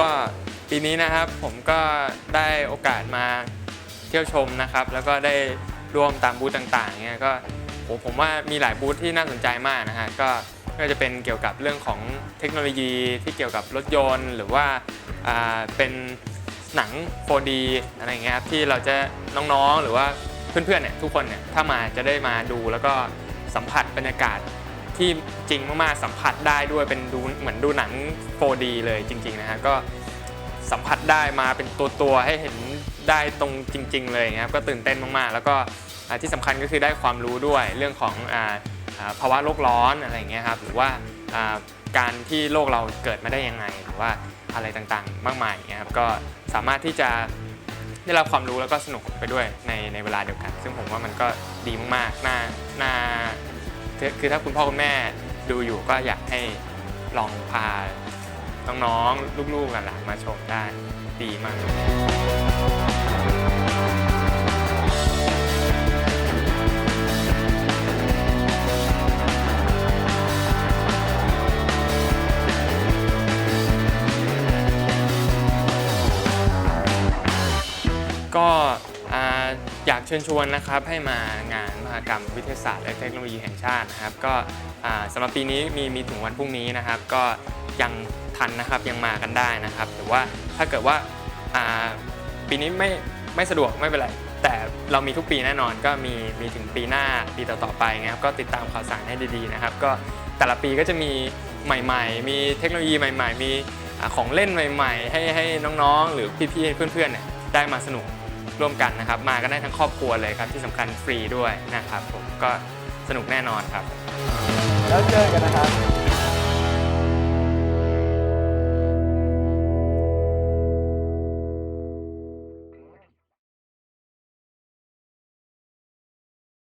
ก็ปีนี้นะครับผมก็ได้โอกาสมาเที่ยวชมนะครับ แล้วก็ได้ร่วมตามบูธต่างๆเนี่ยก็ผมว่ามีหลายบูธที่น่าสนใจมากนะฮะก็ก็จะเป็นเกี่ยวกับเรื่องของเทคโนโลยีที่เกี่ยวกับรถยนต์ หรือว่าอ่าเป็นหนัง 4D อะไรอย่างเงี้ยครับที่เราจะน้องๆหรือว่าเพื่อนๆเนี่ยทุกคนเนี่ยถ้ามาจะได้มาดูแล้วก็สัมผัสบรรยากาศ ที่จริงมากๆสัมผัสได้ด้วยเป็นดูเหมือนดูหนัง 4D เลยจริงๆนะฮะก็สัมผัสได้มาเป็นตัวตัวๆให้เห็นได้ตรงจริง ๆ เลยนะครับก็ตื่นเต้นมากๆ แล้วก็ที่สำคัญก็คือได้ความรู้ด้วยเรื่องของอาภาวะโลกร้อนอะไรอย่างเงี้ยครับหรือว่าการที่โลกเราเกิดมาได้ยังไง หรือว่าอะไรต่างๆ มากมายอย่างเงี้ยครับก็สามารถที่จะได้รับความรู้แล้วก็สนุกไปด้วยในในเวลาเดียวกัน ซึ่งผมว่ามันก็ดีมากๆน่าน่า คือถ้าคุณพ่อคุณแม่ดูอยู่ก็อยากให้ลองพาน้องๆลูกๆหลานมาชมได้ดีมากก็ อยากเชิญชวนนะครับให้มางานมหกรรมวิทยาศาสตร์และเทคโนโลยีแห่งชาตินะครับ ก็สำหรับปีนี้มีมีถึงวันพรุ่งนี้นะครับ ก็ยังทันนะครับยังมากันได้นะครับหรือว่าถ้าเกิดว่าาปีนี้ไม่ไม่สะดวกไม่เป็นไรแต่เรามีทุกปีแน่นอนก็มีมีถึงปีหน้าปีต่อๆไปนะครับก็ติดตามข่าวสารให้ดีๆนะครับ ก็แต่ละปีก็จะมีใหม่ ๆ มีเทคโนโลยีใหม่ ๆ มีของเล่นใหม่ ๆ ให้ให้น้องๆ หรือพี่ๆเพื่อนๆเนี่ยได้มาสนุก ร่วมกันนะครับ มากันได้ทั้งครอบครัวเลยครับที่สำคัญฟรีด้วยนะครับผมก็สนุกแน่นอนครับ แล้วเจอกันนะครับ